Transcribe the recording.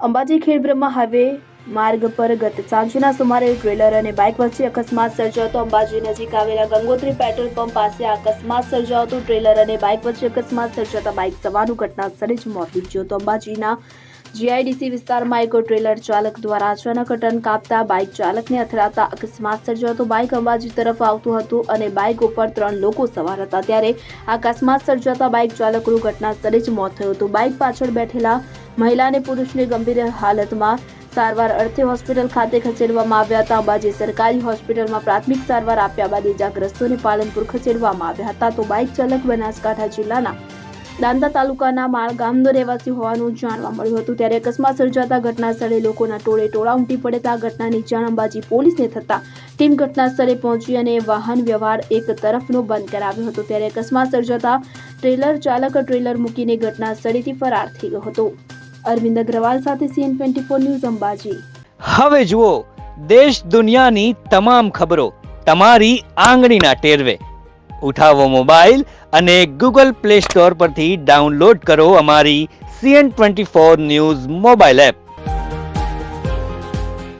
Ambaji Khedbrahma highway માર્ગ પર ગત સાંજના સુમારે ટ્રેલર અને બાઇક વચ્ચે અકસ્માત સર્જાતો અંબાજી નજીક આવેલા ગંગોત્રી પેટ્રોલ પંપ પાસે અકસ્માત સર્જાતો ટ્રેલર અને બાઇક વચ્ચે અકસ્માત સર્જાતા બાઇક સવારનું ઘટના સ્થળે જ મોત નીપજ્યું હતું. અંબાજીના જીઆઈડીસી વિસ્તારમાં એક ટ્રેલર ચાલક દ્વારા અચાનક ટર્ન કાપતા બાઇક ચાલકને અથડાતા અકસ્માત સર્જાતો બાઇક અંબાજી તરફ આવતું હતું અને બાઇક ઉપર ત્રણ લોકો સવાર હતા. ત્યારે અકસ્માત સર્જાતા બાઇક ચાલકનું ઘટના સ્થળે જ મોત થયું હતું. બાઇક પાછળ બેઠેલા મહિલા અને પુરુષને ગંભીર હાલતમાં સારવાર અર્થે હોસ્પિટલ ખાતે ખસેડવામાં આવ્યા હતા. અંબાજી સરકારી હોસ્પિટલમાં પ્રાથમિક સારવાર આપ્યા બાદ ઇજાગ્રસ્તોને પાલનપુર ખસેડવામાં આવ્યા હતા. તો બાઇક ચાલક બનાસકાંઠા જિલ્લાના દાંતા તાલુકાના માળ ગામનો રહેવાસી હોવાનું જાણવા મળ્યું હતું. ત્યારે અકસ્માત સર્જાતા ઘટના સ્થળે લોકોના ટોળે ટોળા ઉમટી પડતા ઘટનાની જાણ અંબાજી પોલીસને થતા ટીમ ઘટના સ્થળે પહોંચી અને વાહન વ્યવહાર એક તરફનો બંધ કરાવ્યો હતો. ત્યારે અકસ્માત સર્જાતા ટ્રેલર ચાલક ટ્રેલર મૂકીને ઘટના સ્થળેથી ફરાર થઈ ગયો હતો. અરવિંદ અગ્રવાલ સાથે CN twenty four news Ambaji. હવે જુઓ, દેશ દુનિયાની તમામ ખબરો તમારી આંગળીના ટેરવે. ઉઠાવો મોબાઈલ અને ગૂગલ પ્લે સ્ટોર પરથી ડાઉનલોડ કરો અમારી CN twenty four news mobile app.